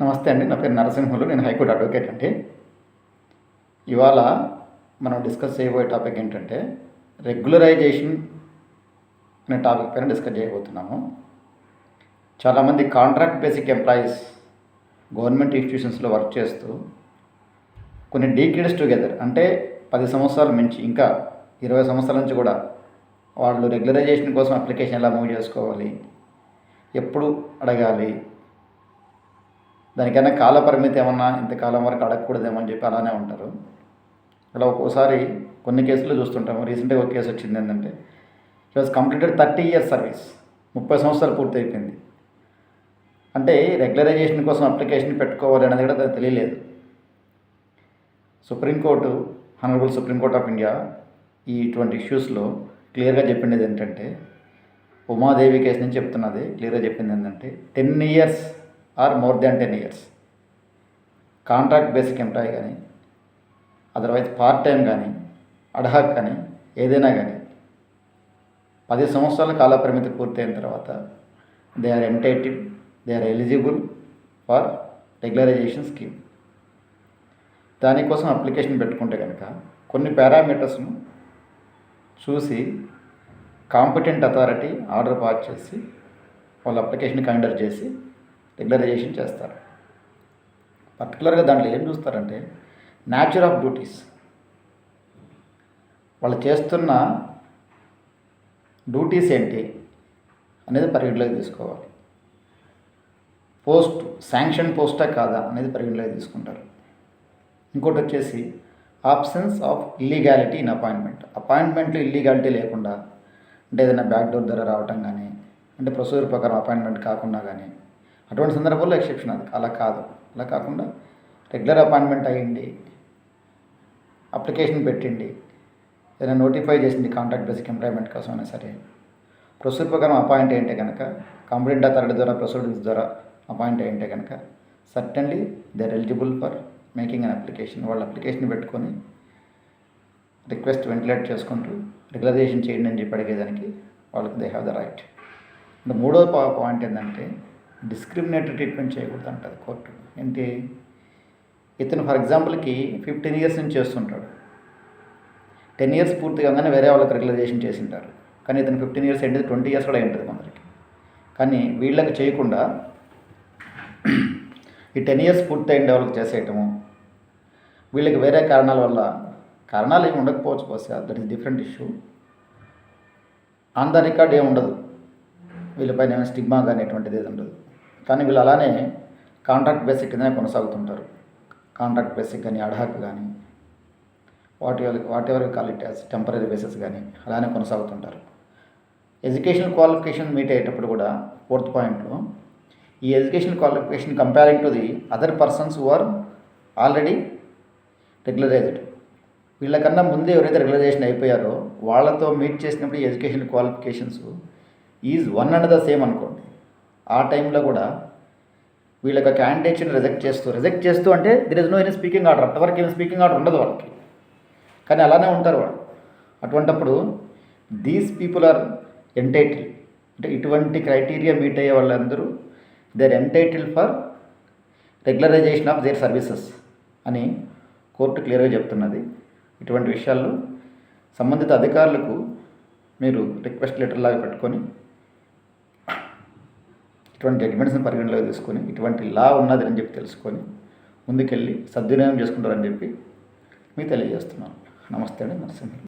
నమస్తే అండి నా పేరు నరసింహులు నేను హైకోర్టు అడ్వకేట్ అండి. ఇవాళ మనం డిస్కస్ చేయబోయే టాపిక్ ఏంటంటే రెగ్యులరైజేషన్ అనే టాపిక్ పైన డిస్కస్ చేయబోతున్నాము. చాలామంది కాంట్రాక్ట్ బేసిక్ ఎంప్లాయీస్ గవర్నమెంట్ ఇన్స్టిట్యూషన్స్లో వర్క్ చేస్తూ కొన్ని డీకేడ్స్ టుగెదర్ అంటే పది సంవత్సరాల మించి ఇంకా ఇరవై సంవత్సరాల నుంచి కూడా వాళ్ళు రెగ్యులరైజేషన్ కోసం అప్లికేషన్ ఎలా మూవ్ చేసుకోవాలి ఎప్పుడు అడగాలి దానికైనా కాల పరిమితి ఏమన్నా ఇంతకాలం వరకు అడగకూడదేమో అని చెప్పి అలానే ఉంటారు. అలా ఒక్కోసారి కొన్ని కేసులు చూస్తుంటాము. రీసెంట్గా ఒక కేసు వచ్చింది ఏంటంటే ఈ was completed thirty years service ముప్పై సంవత్సరాలు పూర్తి అయిపోయింది అంటే రెగ్యులరైజేషన్ కోసం అప్లికేషన్ పెట్టుకోవాలి అనేది కూడా తెలియలేదు. Supreme court honourable supreme court of India ఈ ఇటువంటి ఇష్యూస్లో క్లియర్గా చెప్పిండేది ఏంటంటే ఉమాదేవి కేసు నుంచి చెప్తున్నది క్లియర్గా చెప్పింది ఏంటంటే ten years or more than ten years. Contract basic employee కానీ అదర్వైజ్ పార్ట్ టైం కానీ అడ్హాక్ కానీ ఏదైనా కానీ పది సంవత్సరాల కాలపరిమితి పూర్తయిన తర్వాత they are entitled they are eligible for regularisation scheme. దానికోసం అప్లికేషన్ పెట్టుకుంటే కనుక కొన్ని పారామీటర్స్ను చూసి కాంపిటెంట్ అథారిటీ ఆర్డర్ పాస్ చేసి వాళ్ళ అప్లికేషన్ కన్సిడర్ చేసి రెగ్యులరైజేషన్ చేస్తారు. పర్టికులర్గా దాంట్లో ఏం చూస్తారంటే న్యాచర్ ఆఫ్ డ్యూటీస్. వాళ్ళు చేస్తున్న డ్యూటీస్ ఏంటి అనేది పరిగణలోకి తీసుకోవాలి. పోస్ట్ శాంక్షన్ పోస్టా కాదా అనేది పరిగణలోకి తీసుకుంటారు. ఇంకోటి వచ్చేసి options of illegality in appointment. అపాయింట్మెంట్లో illegality లేకుండా అంటే ఏదైనా బ్యాక్ డోర్ ద్వారా రావటం కానీ అంటే ప్రొసీజర్ ప్రకారం అపాయింట్మెంట్ కాకుండా కానీ అటువంటి సందర్భంలో ఎక్సెప్షన్ అది. అలా కాదు. అలా కాకుండా రెగ్యులర్ అపాయింట్మెంట్ అయ్యింది. అప్లికేషన్ పెట్టండి ఏదైనా నోటిఫై చేసింది కాంట్రాక్ట్ బేసిక్ ఎంప్లాయ్మెంట్ కోసం అయినా సరే. ప్రొసీజర్ ప్రకారం అపాయింట్ అయ్యింటే కనుక కంప్లైంట్ అథారిటీ ద్వారా ప్రొసీడింగ్స్ ద్వారా అపాయింట్ అయ్యింటే కనుక certainly they are eligible for making an application వాళ్ళ అప్లికేషన్ పెట్టుకొని రిక్వెస్ట్ వెంటిలేట్ చేసుకుంటూ రెగ్యులరైజేషన్ చేయండి అని చెప్పి అడిగేదానికి వాళ్ళకి దే హ్యావ్ ద రైట్ అంటే మూడో పాయింట్ ఏంటంటే డిస్క్రిమినేటరీ ట్రీట్మెంట్ చేయకూడదు అంటారు కోర్టు. ఏంటి ఇతను ఫర్ ఎగ్జాంపుల్కి ఫిఫ్టీన్ ఇయర్స్ నుంచి చేస్తుంటాడు. టెన్ ఇయర్స్ పూర్తి కాగానే వేరే వాళ్ళకి రెగ్యులరైజేషన్ చేసింటారు. కానీ ఇతను ఫిఫ్టీన్ ఇయర్స్ ఏంటి ట్వంటీ ఇయర్స్ కూడా ఉంటుంది కొందరికి. కానీ వీళ్ళకి చేయకుండా ఈ టెన్ ఇయర్స్ పూర్తి అయిన వాళ్ళకి చేసేయటము వీళ్ళకి వేరే కారణాల వల్ల కారణాలు ఏమి ఉండకపోవచ్చు బహుశా that is different issue. On the record ఏమి ఉండదు. వీళ్ళపైన ఏమైనా స్టిగ్మా కానీ ఎటువంటిది ఏది ఉండదు. కానీ వీళ్ళు అలానే కాంట్రాక్ట్ బేసిక్ కిందనే కొనసాగుతుంటారు. కాంట్రాక్ట్ బేసిక్ కానీ అడ్హాక్ కానీ whatever whatever call it as temporary basis కానీ అలానే కొనసాగుతుంటారు. ఎడ్యుకేషన్ క్వాలిఫికేషన్ మీట్ అయ్యేటప్పుడు కూడా ఫోర్త్ పాయింట్లో ఈ education qualification comparing to the other persons who are already regularised. వీళ్ళకన్నా ముందే ఎవరైతే రెగ్యులరైజేషన్ అయిపోయారో వాళ్ళతో మీట్ చేసినప్పుడు ఈ education qualifications is one and the same అనుకోండి. ఆ టైంలో కూడా వీళ్ళకి క్యాండిడేట్స్ని రిజెక్ట్ చేస్తూ రిజెక్ట్ చేస్తూ అంటే there is no any speaking order అంతవరకు ఏమి స్పీకింగ్ ఆర్డర్ ఉండదు వాళ్ళకి. కానీ అలానే ఉంటారు వాళ్ళు. అటువంటప్పుడు దీస్ పీపుల్ ఆర్ ఎంటైటిల్ అంటే ఇటువంటి క్రైటీరియా మీట్ అయ్యే వాళ్ళందరూ they are entitle for regularisation of their services అని కోర్టు క్లియర్గా చెప్తున్నది. ఇటువంటి విషయాల్లో సంబంధిత అధికారులకు మీరు రిక్వెస్ట్ లెటర్ లాగా పెట్టుకొని ఇటువంటి జడ్జిమెంట్స్ని పరిగణలోకి తీసుకొని ఇటువంటి లా ఉన్నది అని చెప్పి తెలుసుకొని ముందుకెళ్ళి సద్వినియోగం చేసుకుంటారని చెప్పి మీకు తెలియజేస్తున్నాను. నమస్తే అండి నరసింహ.